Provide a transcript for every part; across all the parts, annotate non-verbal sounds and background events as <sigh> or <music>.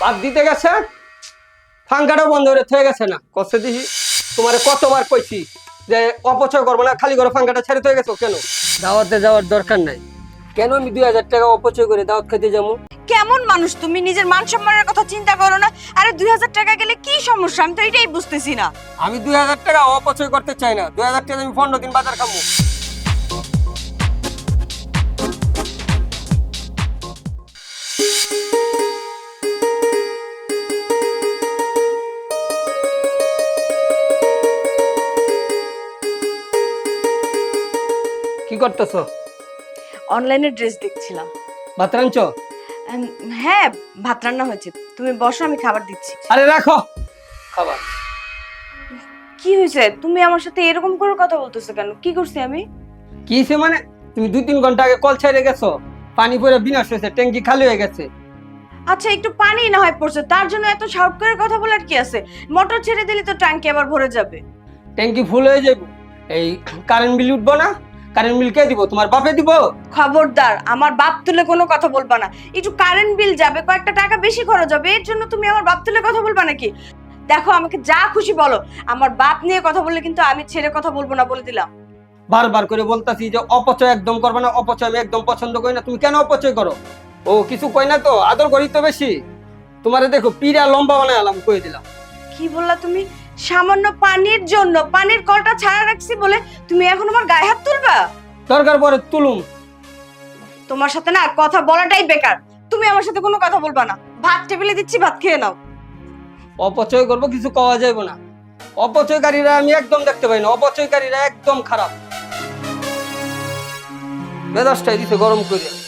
বাদ দিতে গেছে? ফাঙ্কাটাও বন্ধ করে থেকে গেছে না। কষ্ট দিহি। তোমারে কতবার কইছি যে অপচয় করব না খালি করে ফাঙ্কাটা ছেড়ে থেকে গেছো কেন? দাওয়াতে যাওয়ার দরকার নাই। কেন আমি দুই হাজার টাকা অপচয় করে দাওয়াত খেতে যাব? কেমন মানুষ তুমি? নিজের মান সম্মানের কথা চিন্তা করো না। আরে দুই হাজার টাকা গেলে কি সমস্যা? আমি তো এটাই বুঝতেছি না। আমি দুই হাজার টাকা অপচয় করতে চাই না। দুই হাজার টাকা আমি পনেরো দিন বাজার খাব। করতেছো? অনলাইনে ড্রেস দেখছিলাম। ভাত রাঁধছো? হ্যাঁ ভাত রান্না হয়েছে। তুমি বসো আমি খাবার দিচ্ছি। আরে রাখো। খাবার। কি হয়েছে? তুমি আমার সাথে এরকম করে কথা বলতেছো কেন? কি করছি আমি? কি হয়েছে মানে? তুমি দুই তিন ঘণ্টা আগে কল ছেড়ে গেছো। পানি পরে বিনাশ হয়েছে ট্যাঙ্কি খালি হয়ে গেছে। আচ্ছা একটু পানি না হয় পড়ছে তার জন্য এত সাউট করে কথা বলার কি আছে? মোটর ছেড়ে দিলে তো ট্যাঙ্কি আবার ভরে যাবে। ট্যাঙ্কি ফুল হয়ে যাব এই কারেন্ট বিল উঠবো না? কারেন্ট বিল কে দিব? তোমার বাপে দিব? খবরদার আমার বাপ তুলে কোনো কথা বলবা না। একটু কারেন্ট বিল যাবে কয়েকটা টাকা বেশি খরচ হবে এর জন্য তুমি আমার বাপ তুলে কথা বলবা নাকি? দেখো আমাকে যা খুশি বলো। আমার বাপ নিয়ে কথা বললে কিন্তু আমি ছেড়ে কথা বলব না বলে দিলাম। বারবার করে বলতাছি যে অপচয় একদম করবে না অপচয় আমি একদম পছন্দ করি না। তুমি কেন অপচয় করো? ও কিছু কই না তো? আদর করি তো বেশি। তোমারে দেখো পিরা লম্বা বানায় আলাম কই দিলাম। কি বললা তুমি? সামান্য পানির জন্য পানির কলটা ছাড়া রাখছি বলে তুমি এখন আমার গায়ে হাত তুলবা? দরকার পরে তুলুম। তোমার সাথে না কথা বলাটাই বেকার। তুমি আমার সাথে কোনো কথা বলবা না। ভাত টেবিলে দিচ্ছি ভাত খেয়ে নাও। অপচয় করব কিছু কওয়া যাইব না। অপচয়কারীরা আমি একদম দেখতে পাই না। অপচয়কারীরা একদম খারাপ। মেজাজটাই দিছে গরম করে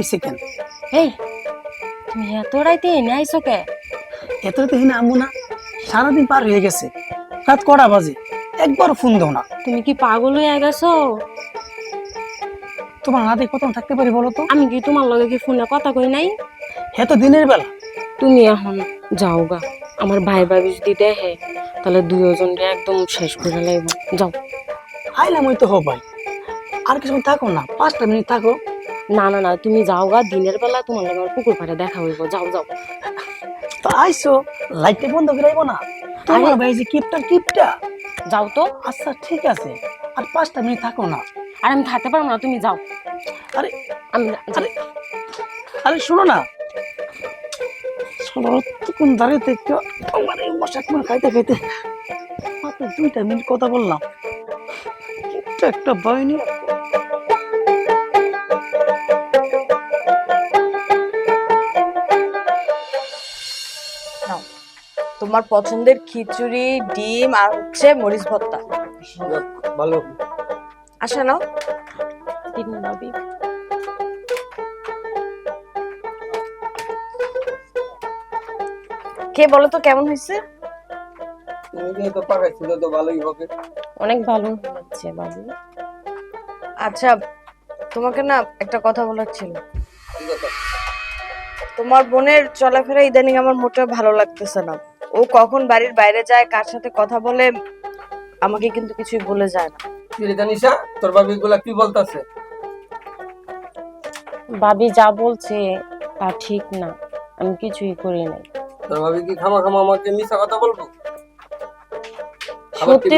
হয়েছে কেন? এই তুমি এত রাইতে এনে আইছো কে? এত তো হিনা আমু না সারাদিন পার হয়ে গেছে। রাত কটা বাজে। একবার ফোন দাও না। তুমি কি পাগল হয়ে গেছো তোমার হাতে কত থাকতে পারি বলো তো? আমি কি তোমার লগে কি ফোনে কথা কই নাই? এত দিনের বেলা। তুমি এখন যাও গা আমার ভাই ভাবি যদি দেখে তাহলে দুজন একদম শেষ করে লাইব যাও। আইলাম ওই তো হো ভাই আর কিছু থাকো না। পাঁচটা মিনিট থাকো। না না না তুমি যাও গা দিনের বেলা তোমার লগে আমার পুকুর পাড়ে দেখা হইব যাও যাও। তো আইসো লাইটটা বন্ধ করে আইবো না? তোমার ভাই যে কিপটা কিপটা। যাও তো। আচ্ছা ঠিক আছে। আর পাঁচটা মিনিট থাকো না। আর আমি থাকতে পারব না তুমি যাও। আরে আমি আরে আরে শোনো না। শোনো তখন দাঁড়িয়ে দেখতে তোমার এই মশা তোমার খাইতে খাইতে মাত্র দুইটা মিনিট কথা বললাম। একটা বাইনি নাও তোমার পছন্দের খিচুড়ি ডিম আর হচ্ছে মরিচ ভর্তা। ভালো। আসা নাও। কে বলো তো কেমন হয়েছে? পাকাইছিল তো ভালোই হবে। অনেক ভালো হচ্ছে বাবু আচ্ছা তোমাকে না একটা কথা বলার ছিল। ঠিক আছে তোমার বোনের চলাফেরা ইদানিং আমার মোটেও ভালো লাগতেছে না। ও কখন বাড়ির বাইরে যায় কার সাথে কথা বলে আমাকে কিন্তু কিছুই বলে যায় না। জানিসা তোর বাবি গুলা কি বলতাছে? ভাবি যা বলছে তা ঠিক না। আমি কিছুই করি নাই। তোর ভাবি কি খামা খামা আমাকে মিশা কথা বলব? সত্যি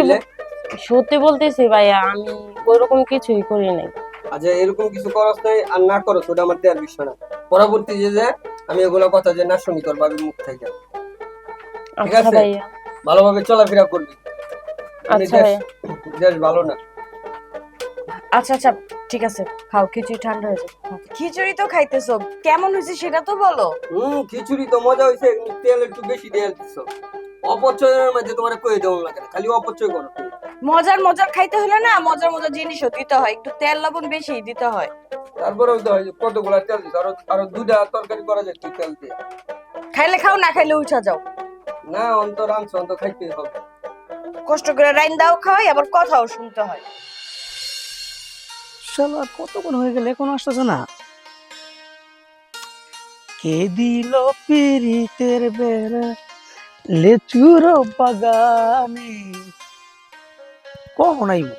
সত্যি বলতেছি ভাইয়া আমি ওইরকম কিছুই করি নাই। আচ্ছা এরকম কিছু করস নাই আর না করস ওটা আমার দেওয়ার বিষয় না। পরবর্তী যে যে আমি এগুলো কথা যে না শুনি তোর বাবির মুখ থেকে। ঠিক আচ্ছা আছে। ভালোভাবে চলাফেরা করবি। আচ্ছা দেশ- ভালো না। আচ্ছা আচ্ছা ঠিক আছে। খাও খিচুড়ি ঠান্ডা হয়ে খাও। খিচুড়ি তো খাইতেছো। কেমন হয়েছে সেটা তো বলো। হুম খিচুড়ি তো মজা হয়েছে তেল একটু বেশি দিয়ে দিচ্ছ অপচয়ের মধ্যে তোমার দেবো না কেন খালি অপচয় করো। মজার মজার খাইতে হলে না মজার মজার জিনিসও দিতে হয়। একটু তেল লবণ বেশি দিতে হয়। তারপরেও তো হয় যে তেল দিচ্ছ আরও আরও দুটা তরকারি করা যায় তুই তেল দিয়ে। খাইলে খাও না খাইলে উঠা যাও। না অন্তর আনছো অন্তর খাইতেই হবে। কষ্ট করে রাইন দাও খাওয়াই আবার কথাও শুনতে হয়। শালা কতক্ষণ হয়ে গেলে? এখন আসতেছে না। কে দিল পিরিতের বেড়া? লেচুর বাগানে। কখন আইব?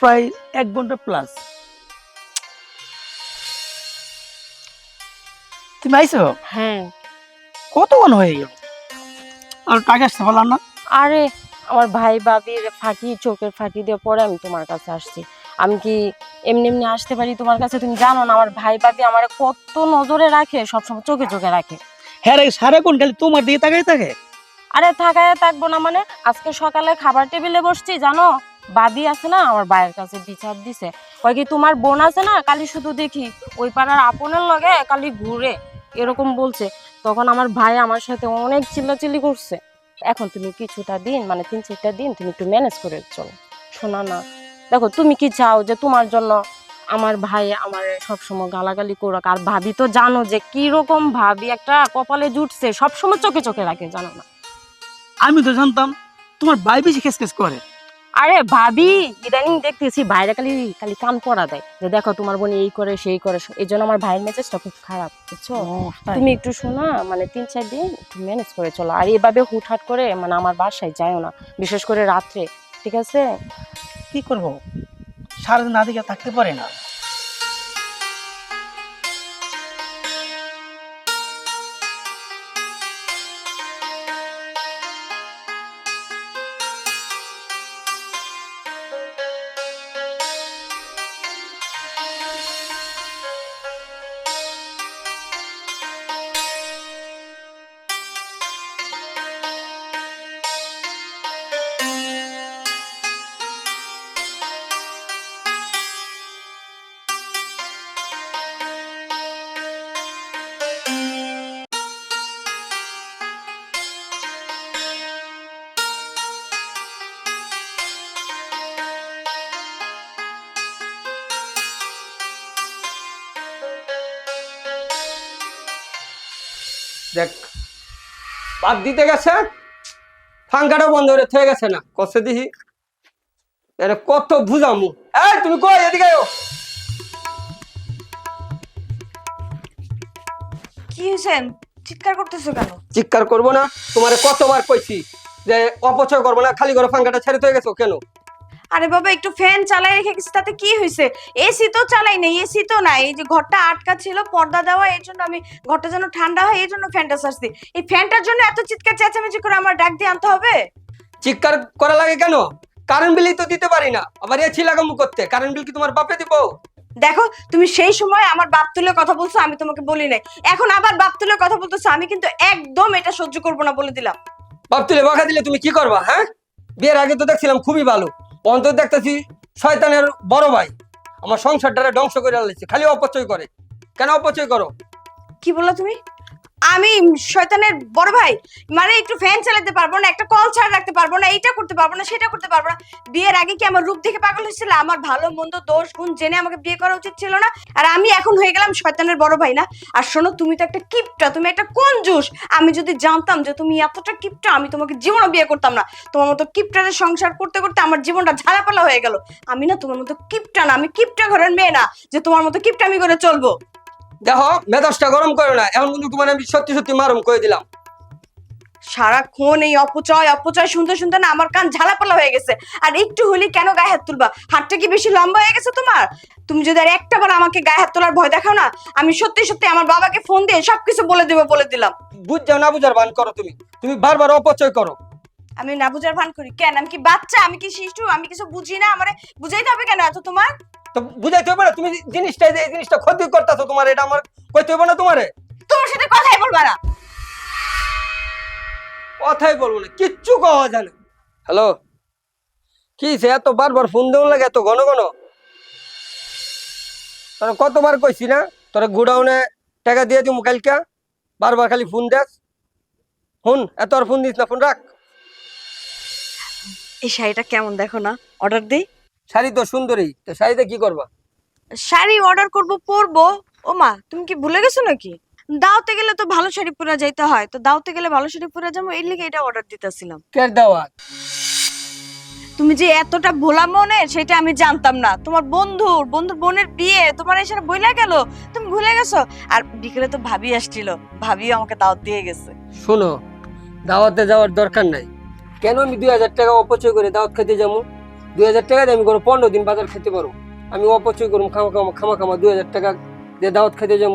প্রায় এক ঘণ্টা প্লাস তুমি আইছো? হ্যাঁ। কতক্ষণ হয়ে গেল? আর টাকা আসতে পারলাম না? আরে আমার ভাই ভাবির ফাঁকি চোখের ফাঁকি দিয়ে পরে আমি তোমার কাছে আসছি। আমি কি এমনি এমনি আসতে পারি তোমার কাছে? তুমি জানো না আমার ভাই ভাবি আমার কত নজরে রাখে সবসময় চোখে চোখে রাখে। হ্যাঁ রে সারাক্ষণ খালি তোমার দিকে তাকাই থাকে? আরে থাকায় থাকব না মানে আজকে সকালে খাবার টেবিলে বসছি জানো? বাবি আছে না, আমার ভাইয়ের কাছে বিচার দিছে। কয় কি তোমার বোন আছে না, কালি শুধু দেখি, ওই পাড়ার আপনের লগে কালি ঘুরে এরকম বলছে। তখন আমার ভাই আমার সাথে অনেক চিল্লাচিল্লি করছে। এখন তুমি কিছুটা দিন মানে তিন চারটা দিন তুমি একটু ম্যানেজ করে চলো। শোনা না, দেখো তুমি কি চাও যে তোমার জন্য আমার ভাই আমার সবসময় গালাগালি করুক? আর ভাবি তো জানো যে কি রকম ভাবি, একটা কপালে জুটছে, সবসময় চোখে চোখে রাখে, জানো না। আমি তো জানতাম তোমার ভাই বেশি খেস খেস করে। আরে ভাবি ইদানিং দেখতেছি ভাইরা খালি খালি কান পড়া দেয়। যে দেখো তোমার বোন এই করে সেই করে এই জন্য আমার ভাইয়ের মেজাজটা খুব খারাপ বুঝছ? তুমি একটু শোনা মানে তিন চার দিন একটু ম্যানেজ করে চলো। আর এভাবে হুটহাট করে মানে আমার বাসায় যায়ও না বিশেষ করে রাত্রে ঠিক আছে? কি করব? সারাদিন না দিকে থাকতে পারে না। বাদ দিতে গেছে। ফাঙ্কাটা বন্ধ করে থেকে গেছে না। কষে দিহি। এর কত বুঝামু এই তুমি কই? এদিকে। কি হয়েছে? চিৎকার করতেছো কেন? চিৎকার করব না। তোমারে কতবার কইছি যে অপচয় করব না। খালি করে ফাঙ্কাটা ছেড়ে থেকে গেছো কেন? আরে বাবা একটু ফ্যান চালাই রেখে গেছি তাতে কি হয়েছে? এসি তো চালাই নাই এসি তো নাই এই যে ঘরটা আটকা ছিল পর্দা দেওয়া এর জন্য আমি ঘরটা যেন ঠান্ডা হয় এই জন্য ফ্যানটা সারছি। এই ফ্যানটার জন্য এত চিৎকার চেঁচামেচি করে আমার ডাক দিয়ে আনতে হবে? চিৎকার করা লাগে কেন? কারেন্ট বিলই তো দিতে পারি না। আবার এ ছিলাগামু করতে কারেন্ট বিল কি তোমার বাপে দিব? দেখো তুমি সেই সময় আমার বাপ তুলে কথা বলছো আমি তোমাকে বলি নাই। এখন আবার বাপ তুলে কথা বলতেছো আমি কিন্তু একদম এটা সহ্য করব না বলে দিলাম। বাপ তুলে বকা দিলে তুমি কি করবা হ্যাঁ? বিয়ের আগে তো দেখছিলাম খুবই ভালো। অন্তর দেখতেছি শয়তানের বড় ভাই। আমার সংসারটারে ধ্বংস করে খালি অপচয় করে। কেন অপচয় করো? কি বলল তুমি? আমি শয়তানের বড় ভাই মানে একটু ফ্যান চালাতে পারব না, একটা কল ছাড় রাখতে পারব না, এইটা করতে পারব না, সেটা করতে পারব না। বিয়ের আগে কি আমার রূপ দেখে পাগল হয়েছিল? আমার ভালো, মন্দ, দোষ, গুণ জেনে আমাকে বিয়ে করা উচিত ছিল না। আর আমি এখন হয়ে গেলাম শয়তানের বড় ভাই না। আর শোনো, তুমি তো একটা কিপটা, তুমি একটা কোন জুস আমি যদি জানতাম যে তুমি এতটা কিপটা, আমি তোমাকে জীবনও বিয়ে করতাম না। তোমার মতো কিপটারের সংসার করতে করতে আমার জীবনটা ঝালাপালা হয়ে গেল। আমি না তোমার মতো কিপটা না, আমি কিপটা ঘরের মেয়ে না, যে তোমার মতো কিপটা আমি করে চলবো। দেখো মেজাজটা গরম করো না। এখন কিন্তু তোমার আমি সত্যি সত্যি মারুম করে দিলাম। সারাক্ষণ এই অপচয় অপচয় শুনতে শুনতে না আমার কান ঝালাপালা হয়ে গেছে। আর একটু হলি কেন গায়ে হাত তুলবা? হাতটা কি বেশি লম্বা হয়ে গেছে তোমার? তুমি যদি আর একটা বার আমাকে গায়ে হাত তোলার ভয় দেখাও না আমি সত্যি সত্যি আমার বাবাকে ফোন দিয়ে সবকিছু বলে দেবো বলে দিলাম। বুঝ যাও না বুঝার বান করো তুমি? তুমি বারবার অপচয় করো। আমি না বুঝার ভান করি। কেন? আমি কি বাচ্চা? আমি কি শিশু? আমি কিছু বুঝি না? আমারে বুঝাইতে হবে কেন এত তোমার? তো বুঝাইতে হবে না তুমি জিনিসটা যে এই জিনিসটা ক্ষতি করতেছো তোমার এটা আমার কইতে হবে না তোমারে? তোমার সাথে কথাই বলবা না। কথাই বলব না কিচ্ছু কওয়া জানে হ্যালো? কি সে এত বারবার ফোন দেওয়া লাগে এত ঘন ঘন? তোরা কতবার কইছি না তোরা গুডাউনে টাকা দিয়ে দিম কালকে বারবার খালি ফোন দেস। ফোন এত আর ফোন দিস না ফোন রাখ। এই শাড়িটা কেমন দেখো না? অর্ডার দিই। শাড়ি তো সুন্দরী তো শাড়িতে কি করবা? শাড়ি অর্ডার করব পরবো। ও মা তুমি কি ভুলে গেছো নাকি? দাওতে গেলে তো ভালো শাড়ি পরে যাইতে হয় তো দাওতে গেলে ভালো শাড়ি পরে যাব এর লিগে এটা অর্ডার দিতেছিলাম। কের দাওয়াত? তুমি যে এতটা ভোলা মনে সেটা আমি জানতাম না। তোমার বন্ধুর বন্ধুর বোনের বিয়ে তোমার এসে বইলা গেল। তুমি ভুলে গেছো? আর বিকেলে তো ভাবি আসছিল ভাবিও আমাকে দাওয়াত দিয়ে গেছে। শোনো দাওয়াতে যাওয়ার দরকার নাই। কেন আমি দুই হাজার টাকা অপচয় করে দাওয়াত খেতে যাব? দুই হাজার টাকা দিয়ে আমি কোনো পনেরো দিন বাজার খেতে পারব। আমি অপচয় করব খামা খামা খামা খামা দুই হাজার টাকা দিয়ে দাওয়াত খেতে যাব।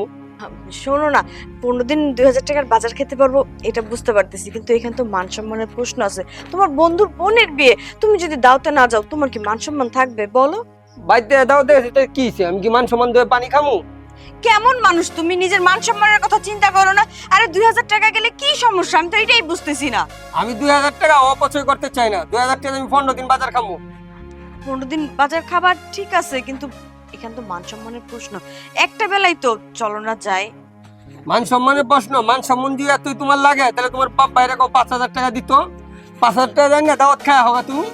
শোনো না পনেরো দিন দুই হাজার টাকার বাজার খেতে পারব এটা বুঝতে পারতেছি কিন্তু এখানে তো মান সম্মানের প্রশ্ন আছে। তোমার বন্ধুর বোনের বিয়ে তুমি যদি দাওতে না যাও তোমার কি মান সম্মান থাকবে বলো? বাড়িতে দাওয়াতে এটা কি আমি কি মান সম্মান দিয়ে পানি খামু? কেমন মানুষ তুমি নিজের মান সম্মানের কথা চিন্তা করো না। আরে দুই হাজার টাকা গেলে কি সমস্যা? আমি তো এটাই বুঝতেছি না। আমি দুই হাজার টাকা অপচয় করতে চাই না। দুই হাজার টাকা আমি পনেরো দিন বাজার খামু। পনেরো দিন বাজার খাবার ঠিক আছে, কিন্তু এখানে তো মান সম্মানের প্রশ্ন। একটা বেলাই তো চলো না যাই মান সম্মানের প্রশ্ন, মান সম্মান দিয়ে তুই তোমার লাগে, তাহলে তোমার বাপ বাইরে কো পাঁচ হাজার টাকা দিত? পাঁচ হাজার টাকা দেন না, দাওয়াত খাওয়া হবে তুমি?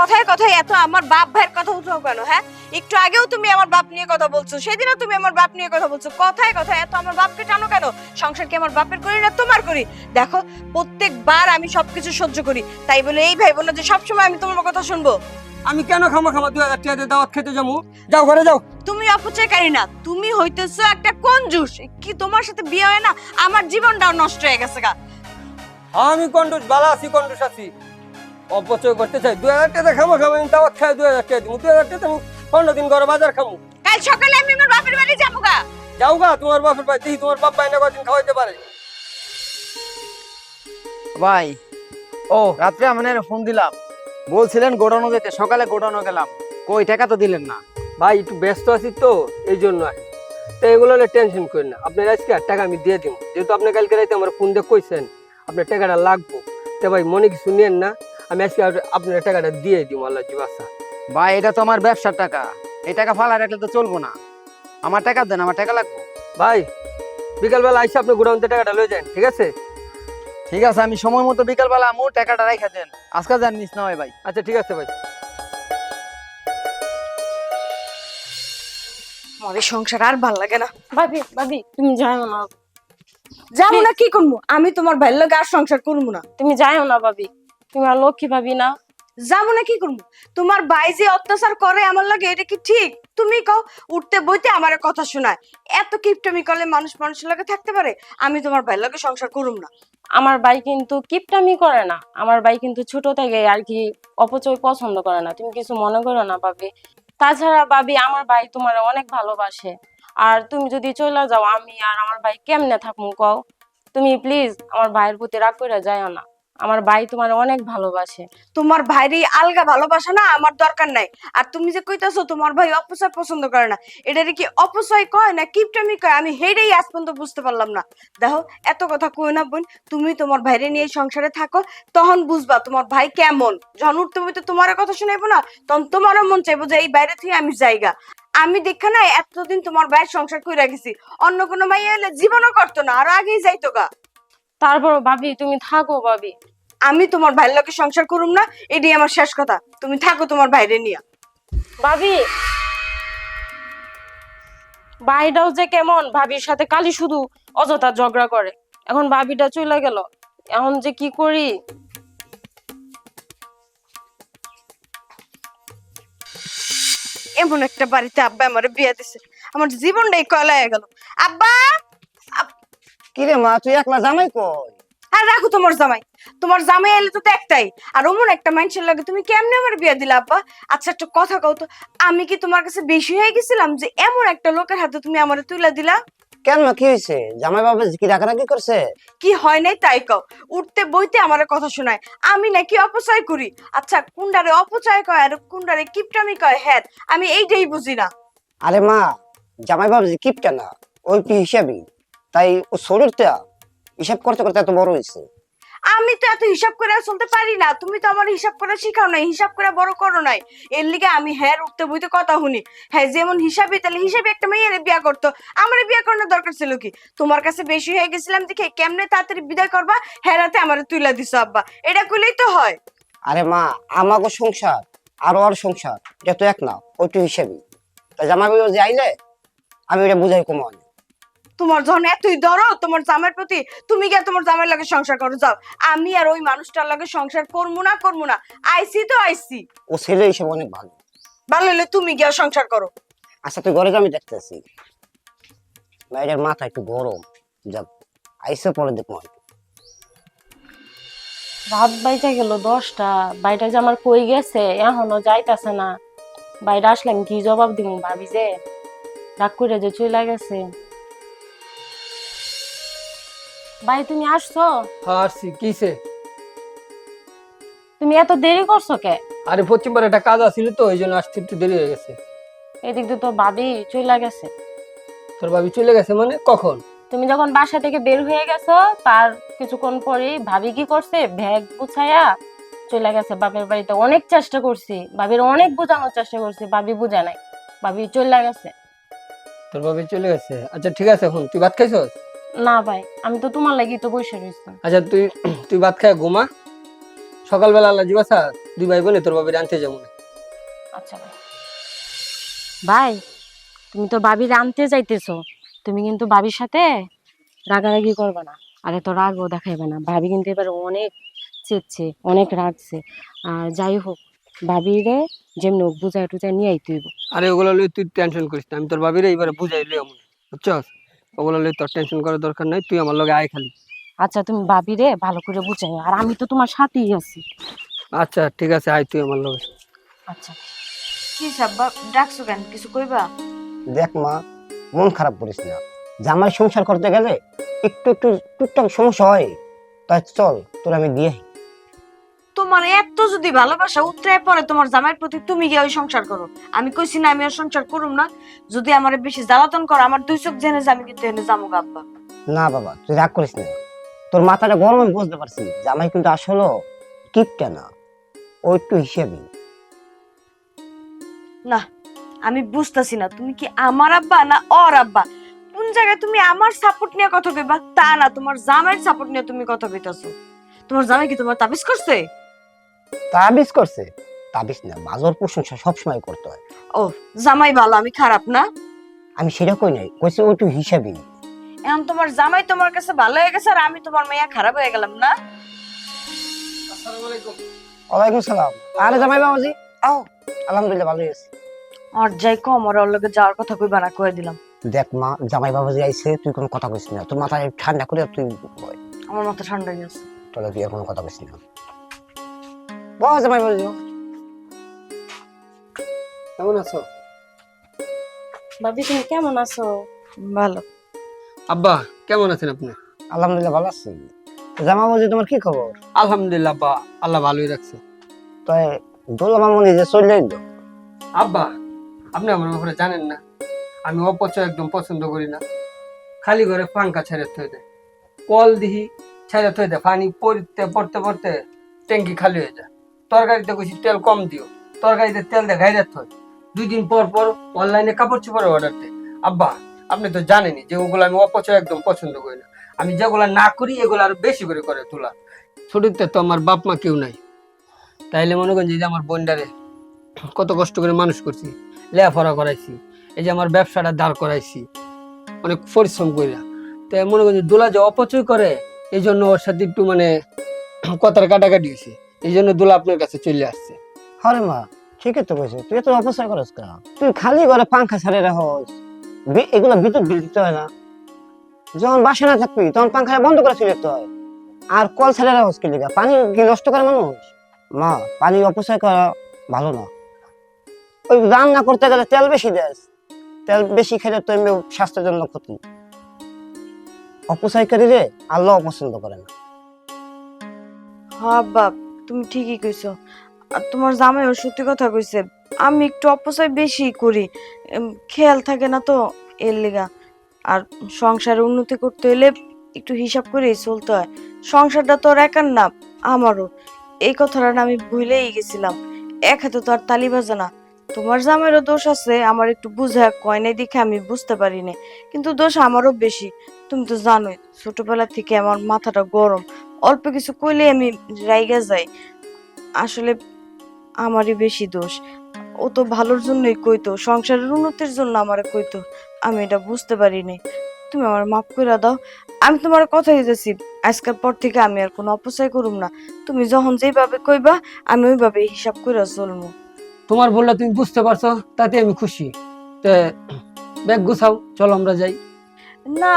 কথায় কথায় এত আমার বাপ ভাইয়ের কথা উঠাও কেন হ্যাঁ? একটু আগেও তুমি আমার বাপ নিয়ে কথা বলছো সেদিনও তুমি আমার বাপ নিয়ে কথা বলছো। কথায় কথায় এত আমার বাপকে টানো কেন? সংসার কি আমার বাপের করি না তোমার করি? দেখো প্রত্যেকবার আমি সবকিছু সহ্য করি। তাই বলে এই ভাই বোন যে সবসময় আমি তোমার কথা শুনব। আমি কেন খামা খামা? দুই হাজার টাকা দাওয়াত খেতে যাব? যাও ঘরে যাও। তুমি অপচয়কারী না তুমি হইতেছো একটা কঞ্জুস। কি তোমার সাথে বিয়ে হয় না? আমার জীবনটাও নষ্ট হয়ে গেছে গা। আমি কন্ডুস ভালো আছি কন্ডুস আছি। অপচয় করতে চাই। দু হাজার টাকা খাব খামা আমি দাওয়াত খাই দুই হাজার টাকা দিব দুই হাজার টাকা আমি পনেরো দিন ঘরে বাজার খামু। কাল সকালে আমি আমার বাপের বাড়ি যাব গা যাও গা তোমার বাপের বাড়ি। দেখি তোমার বাপ বাইনা কদিন খাওয়াইতে পারে। ভাই ও। রাত্রে আমাদের ফোন দিলাম। বলছিলেন গোডানো যেতে সকালে গোডানো গেলাম। কই টাকা তো দিলেন না। ভাই একটু ব্যস্ত আছি তো এই জন্য। আর। তো এগুলো হলে টেনশন করেন না। আপনার আজকে আর টাকা আমি দিয়ে দিব যেহেতু আপনি কালকে রাইতে আমার ফোন দিয়ে কইছেন আপনার টাকাটা লাগবো। তো ভাই মনে কিছু নেন না? আমি আজকে আপনার টাকাটা দিয়ে দিব আল্লাহ জিবাসা ভাই এটা তো আমার ব্যবসার টাকা। এই টাকা ফালা রাখলে তো চলবো না। আমার টাকা দেন আমার টাকা লাগবে। ভাই বিকালবেলা আইসে আপনি গোডাউনতে টাকাটা লয়ে যান ঠিক আছে? ঠিক আছে আমি সময় মতো বিকালবেলা আমু টাকাটা রেখে দেন। আজকে যান মিস না হয় ভাই। আচ্ছা ঠিক আছে ভাই। আমার এই সংসার আর ভালো লাগে না। ভাবি ভাবি তুমি যাও না। যাব না। কি করব? আমি তোমার ভাইয়ের লগে আর সংসার করব না। তুমি যাও না ভাবি। তুমি আর লক্ষ্মী ভাবি না। যাব না কি করব? তোমার ভাই যে অত্যাচার করে আমার লাগে এটা কি ঠিক? তুমি কও উঠতে বইতে আমার কথা শোনায়। এত কিপটামি করলে মানুষ মানুষের লগে থাকতে পারে? আমি তোমার ভাইয়ের লগে সংসার করুম না। আমার ভাই কিন্তু কিপটামি করে না। আমার ভাই কিন্তু ছোট থেকে আর কি অপচয় পছন্দ করে না। তুমি কিছু মনে করো না ভাবি। তাছাড়া ভাবি আমার ভাই তোমার অনেক ভালোবাসে। আর তুমি যদি চলে যাও আমি আর আমার ভাই কেমনে থাকব কও? তুমি প্লিজ আমার ভাইয়ের প্রতি রাগ করে যাও না। আমার ভাই তোমার অনেক ভালোবাসে। তোমার ভাইরে আলগা ভালোবাসা না, আমার দরকার নাই। আর তুমি যে কইতাছো তোমার ভাই অপচয় পছন্দ করে না, এটারে কি অপচয় কয় না কিপটামি কয়? আমি হেডেই আজ পর্যন্ত বুঝতে পারলাম না। দেখো, এত কথা কই না বোন, তুমি তোমার ভাইরে নিয়ে সংসারে থাকো, তখন বুঝবা তোমার ভাই কেমন। যখন উঠতে বইতে তোমার কথা শুনাইবো না, তখন তোমারও মন চাইব যে এই বাইরে থেকে আমি যাইগা। আমি দেখা না এতদিন তোমার ভাইয়ের সংসার কইরা গেছি। অন্য কোনো মাইয়া এলে জীবনও করতো না, আরও আগেই যাইতো গা তারপর ভাবি তুমি থাকো ভাবি। আমি তোমার ভাইয়ের লোকে সংসার করুম না এটাই আমার শেষ কথা। তুমি থাকো তোমার বাইরে নিয়ে। ভাবি ভাইটাও যে কেমন ভাবির সাথে কালি শুধু অযথা ঝগড়া করে। এখন ভাবিটা চলে গেল এখন যে কি করি? এমন একটা বাড়িতে আব্বা আমার বিয়ে দিছে। আমার জীবনটাই কলায় গেল। আব্বা! কিরে মা তুই একলা জামাই কই? আর রাখো তোমার জামাই। তোমার জামাই এলে তো একটাই আর অমন একটা মানুষের লাগে তুমি কেমনে আমার বিয়ে দিলা আব্বা? আচ্ছা একটা কথা কও তো আমি কি তোমার কাছে বেশি হয়ে গেছিলাম যে এমন একটা লোকের হাতে তুমি আমার তুলে দিলা? কেন কি হয়েছে জামাই বাবা কি রাগারাগি করছে? কি হয় নাই তাই কও। উঠতে বইতে আমার কথা শোনায়। আমি নাকি অপচয় করি। আচ্ছা কুন্ডারে অপচয় কয় আর কুন্ডারে কিপটামি কয়? হ্যাঁ আমি এইটাই বুঝি না। আরে মা জামাই বাবা কিপটা না ওই কি হিসাবই তাই ও শরীরটা হিসাব করতে করতে এত বড় হয়েছে। আমি তো এত হিসাব করে আর চলতে পারি না। তুমি তো আমার হিসাব করে শিখাও নাই হিসাব করে বড় করো নাই। এর লিগে আমি হ্যাঁ উঠতে বইতে কথা শুনি। হ্যাঁ যেমন হিসাবে তাহলে হিসাবে একটা মেয়ের বিয়া করতো। আমার বিয়া করানোর দরকার ছিল কি? তোমার কাছে বেশি হয়ে গেছিলাম দেখে কেমনে তাড়াতাড়ি বিদায় করবা? হ্যাঁ রাতে আমার তুইলা দিছো আব্বা। এটা কইলেই তো হয়। আরে মা আমাকে সংসার আর ওর সংসার এটা তো এক না ওই তো হিসাবই। তা জামাই বাবা যে আইলে আমি এটা বুঝাই কমান তোমার যখন এতই ধরো তোমার জামাইয়ের প্রতি তুমি গিয়ে তোমার জামাইয়ের লাগে সংসার করো যাও। আমি আর ওই মানুষটার লাগে সংসার করব না করব না। আইসি তো আইসি। ও ছেলে হিসেবে অনেক ভালো। ভালো হলে তুমি গিয়ে সংসার করো। আচ্ছা তুই ঘরে আমি দেখতেছি। মেয়েটার মাথা একটু গরম। যাক আইসে পরে দেখব। রাত বাইজা গেল দশটা। বাইটা যে আমার কই গেছে এখনও যাইতাছে না। বাইরে আসলাম কি জবাব দিব ভাবি যে? রাগ করে যে চলে গেছে। ভাই তুমি আসছো? হ্যাঁ আসছি। কিসে তুমি এত দেরি করছ কে? আরে পশ্চিমবার একটা কাজ আছিল তো এই জন্য আসতে একটু দেরি হয়ে গেছে। এদিক দিয়ে তো ভাবি চলে গেছে। তোর ভাবি চলে গেছে মানে? কখন? তুমি যখন বাসা থেকে বের হয়ে গেছো তার কিছুক্ষণ পরেই ভাবি কি করছে? ব্যাগ গুছাইয়া চলে গেছে বাপের বাড়িতে। অনেক চেষ্টা করছি। ভাবির অনেক বোঝানোর চেষ্টা করছি ভাবি বুঝে নাই। ভাবি চলে গেছে। তোর ভাবি চলে গেছে। আচ্ছা ঠিক আছে এখন তুই ভাত খাইছস? না ভাই আমি তো তোমার লাগি তো বসে রয়েছি আচ্ছা তুই তুই ভাত খায় ঘুমা। সকালবেলা আল্লাহ জিবাসা দুই ভাই বোনে তোর ভাবির আনতে যাব না। আচ্ছা ভাই। ভাই তুমি তো ভাবির আনতে যাইতেছো তুমি কিন্তু ভাবির সাথে রাগারাগি করবে না। আর এত রাগও দেখাইবে না। ভাবি কিন্তু এবার অনেক চেচ্ছে অনেক রাগছে। আর যাই হোক ভাবিরে যেমনি বুঝায় টুজায় নিয়ে আইতে হইব। আরে ওগুলো লই তুই টেনশন করিস না। আমি তোর ভাবিরে এইবারে বুঝাই লই এমন বুঝছস? ওগুলো লই তোর টেনশন করার দরকার নাই তুই আমার লগে আয় খালি। আচ্ছা তুমি ভাবিরে ভালো করে বুঝাই আর আমি তো তোমার সাথেই আছি। আচ্ছা ঠিক আছে আয় তুই আমার লগে। আচ্ছা। কি সাব্বা ডাকছো কেন? কিছু কইবা? দেখ মা মন খারাপ করিস না। জামাই সংসার করতে গেলে একটু একটু টুকটাক সমস্যা হয়। তাই চল তোর আমি দিয়ে। তোমার এত যদি ভালোবাসা উত্তরায় পরে তোমার জামাইয়ের প্রতি তুমি গিয়ে ওই সংসার করো। আমি কইছি না আমি আর সংসার করুম না। যদি আমার বেশি জ্বালাতন করো আমার দুই চোখ জেনে আমি কিন্তু এনে যাব গা আব্বা। না বাবা তুই রাগ করিস না। তোর মাথাটা গরম আমি বুঝতে পারছি। জামাই কিন্তু আসলে কিপটা না ও একটু হিসেবে। না আমি বুঝতাছি না তুমি কি আমার আব্বা না ওর আব্বা? কোন জায়গায় তুমি আমার সাপোর্ট নিয়ে কথা কইবা? তা না তোমার জামাইয়ের সাপোর্ট নিয়ে তুমি কথা কইতাছো। তোমার জামাই কি তোমার তাবিজ করছে? তাবিজ করছে। তাবিজ না বাজর প্রশংসা সবসময় করতে হয়। ও জামাই ভালো আমি খারাপ না? আমি সেটা কই নাই কইছি ও একটু হিসাবই এখন তোমার জামাই তোমার কাছে ভালো হয়ে গেছে আর আমি তোমার মেয়া খারাপ হয়ে গেলাম না? আসসালামু আলাইকুম। ওয়ালাইকুম সালাম। আরে জামাই বাবাজি। আও। আলহামদুলিল্লাহ ভালোই আছি। আর যাই কম আর ওর লগে যাওয়ার কথা কইবা না কই দিলাম। দেখ মা জামাই বাবাজি আইছে তুই কোনো কথা কইস না। তোর মাথায় ঠান্ডা করে তুই আমার মাথা ঠান্ডা হয়ে গেছে। তাহলে তুই আর কোনো কথা কইস না। বস। কেমন আছো? ভাবি তুমি কেমন আছো? ভালো। আব্বা কেমন আছেন আপনি? আলহামদুলিল্লাহ ভালো আছি। জামা তোমার কি খবর? আলহামদুলিল্লাহ আব্বা আল্লাহ ভালোই রাখছে। দোলা মামনি যে চলে এলো। আব্বা আপনি আমার ব্যাপারে জানেন না। আমি অপচয় একদম পছন্দ করি না। খালি ঘরে পাঙ্কা ছেড়ে থই দেয়। কল দিহি ছেড়ে থই দেয়। পানি পড়তে পড়তে পড়তে ট্যাঙ্কি খালি হয়ে যায়। তরকারিতে কইছি তেল কম দিও। তরকারিতে তেল গাইরে থই। দুই দিন পর পর অনলাইনে কাপড় চোপড়ের অর্ডার দেয় আব্বা, আপনি তো জানেনই যে ওগুলো আমি অপচয় একদম পছন্দ করি না। আমি যেগুলো না করি, এগুলো আরও বেশি করে করে তোলা। ছোটতে তো আমার বাপ মা কেউ নাই। তাইলে মনে করেন যে আমার বোনটারে কত কষ্ট করে মানুষ করছি, লেখাপড়া করাইছি, এই যে আমার ব্যবসাটা দাঁড় করাইছি, অনেক পরিশ্রম করিয়া তো মনে করি দোলা যে অপচয় করে, এই জন্য ওর সাথে একটু মানে কথার কাটাকাটি হয়েছে এই জন্য দোলা আপনার কাছে চলে আসছে। হরে মা ঠিকই তো কইছে। তুই তো অপচয় করস কেন? তুই খালি ঘরে পাঙ্খা ছাড়ে রাখস। বি- এগুলো বিদ্যুৎ বিল দিতে হয় না। যখন বাসা না থাকবি তখন পাঙ্খা বন্ধ করে চলে যেতে হয়। আর কল ছাড়ে রাখস কি লিগা? পানি কি নষ্ট করে মানুষ? মা পানি অপচয় করা ভালো না। ওই রান্না করতে গেলে তেল বেশি দেয় তেল বেশি খেলে তো এমনি স্বাস্থ্যের জন্য ক্ষতি। অপচয়কারী রে আল্লাহ অপছন্দ করে না। হ্যাঁ বাপ তুমি ঠিকই কইছো। আর তোমার জামাইও সত্যি কথা কইছে, আমি একটু অপচয় বেশি করি। খেয়াল থাকে না তো এর লিগা। আর সংসারে উন্নতি করতে হলে একটু হিসাব করেই চলতে হয়। সংসারটা তো আর একার না, আমারও। এই কথাটা আমি ভুলেই গেছিলাম। এক হাতে তো আর তালি বাজে না। তোমার জামাইরও দোষ আছে, আমার একটু বুঝা কয় নাই দেখে আমি বুঝতে পারিনি। কিন্তু দোষ আমারও বেশি। তুমি তো জানোই, ছোটবেলা থেকে আমার মাথাটা গরম। অল্প কিছু কইলে আমি রাইগা যাই। আসলে আমারই বেশি দোষ। ও তো ভালোর জন্যই কইতো সংসারের উন্নতির জন্য আমারে কইতো। আমি এটা বুঝতে পারিনি। তুমি আমার মাফ করে দাও। আমি তোমার কথা দিতেছি আজকের পর থেকে আমি আর কোনো অপচয় করুম না। তুমি যখন যেভাবে কইবা আমি ওইভাবে হিসাব করে চলবো তোমার বললে তুমি বুঝতে পারছ তাতে আমি খুশি। তে ব্যাগ গুছাও চলো আমরা যাই। না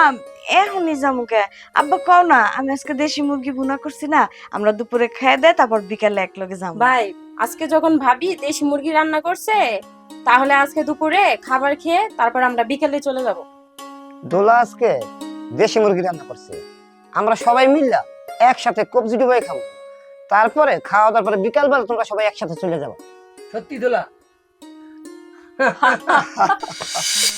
এখনই যামুকে। আব্বা কও না আমি আজকে দেশি মুরগি ভুনা করছি না আমরা দুপুরে খেয়ে দেয় তারপর বিকালে এক লগে যাব ভাই আজকে যখন ভাবি দেশি মুরগি রান্না করছে তাহলে আজকে দুপুরে খাবার খেয়ে তারপর আমরা বিকেলে চলে যাব। দোলা আজকে দেশি মুরগি রান্না করছে। আমরা সবাই মিললা একসাথে কবজি ডুবাই খাব। তারপরে খাওয়া দাওয়ার পরে বিকাল বেলা তোমরা সবাই একসাথে চলে যাব। সত্যি দোলা? <laughs>